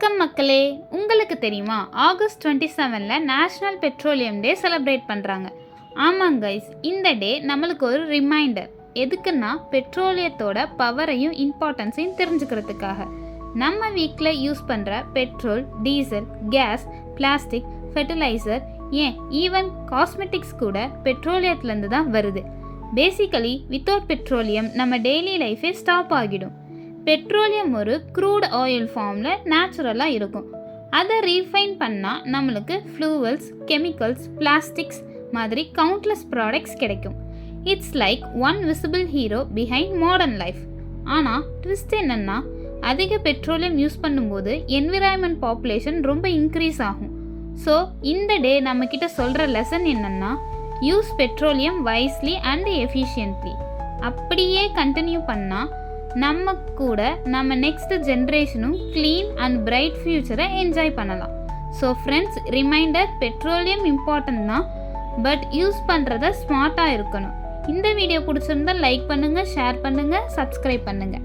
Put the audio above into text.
வணக்கம் மக்களே. உங்களுக்கு தெரியுமா? ஆகஸ்ட் டுவெண்ட்டி செவனில் நேஷ்னல் பெட்ரோலியம் டே செலிப்ரேட் பண்ணுறாங்க ஆமாங்க கைஸ் இந்த டே நம்மளுக்கு ஒரு ரிமைண்டர் எதுக்குன்னா பெட்ரோலியத்தோட பவரையும் இம்பார்ட்டன்ஸையும் தெரிஞ்சுக்கிறதுக்காக. நம்ம வீட்டில் யூஸ் பண்ணுற petrol diesel gas plastic fertilizer ஏன் ஈவன் காஸ்மெட்டிக்ஸ் கூட பெட்ரோலியத்துலேருந்து தான் வருது. பேசிக்கலி வித்தவுட் பெட்ரோலியம் நம்ம டெய்லி லைஃபே ஸ்டாப் ஆகிடும். பெட்ரோலியம் ஒரு க்ரூட் ஆயில் ஃபார்மில் நேச்சுரலாக இருக்கும். அதை ரீஃபைன் பண்ணால் நம்மளுக்கு ஃப்ளூவல்ஸ் கெமிக்கல்ஸ் பிளாஸ்டிக்ஸ் மாதிரி கவுண்ட்லெஸ் ப்ராடக்ட்ஸ் கிடைக்கும். It's like one visible hero behind modern life ஆனால் ட்விஸ்ட் என்னென்னா அதிக பெட்ரோலியம் யூஸ் பண்ணும்போது என்விரான்மெண்ட் பாப்புலேஷன் ரொம்ப இன்க்ரீஸ் ஆகும். ஸோ இந்த டே நம்மக்கிட்ட சொல்கிற லெசன் என்னென்னா use petroleum wisely and efficiently அப்படியே கண்டினியூ பண்ணால் நம்ம கூட நம்ம நெக்ஸ்ட் ஜென்ரேஷனும் க்ளீன் அண்ட் பிரைட் ஃப்யூச்சரை என்ஜாய் பண்ணலாம். So friends reminder petroleum important தான். பட் யூஸ் பண்ணுறத ஸ்மார்ட்டாக இருக்கணும். இந்த வீடியோ பிடிச்சிருந்தா லைக் பண்ணுங்கள் ஷேர் பண்ணுங்கள் சப்ஸ்கிரைப் பண்ணுங்கள்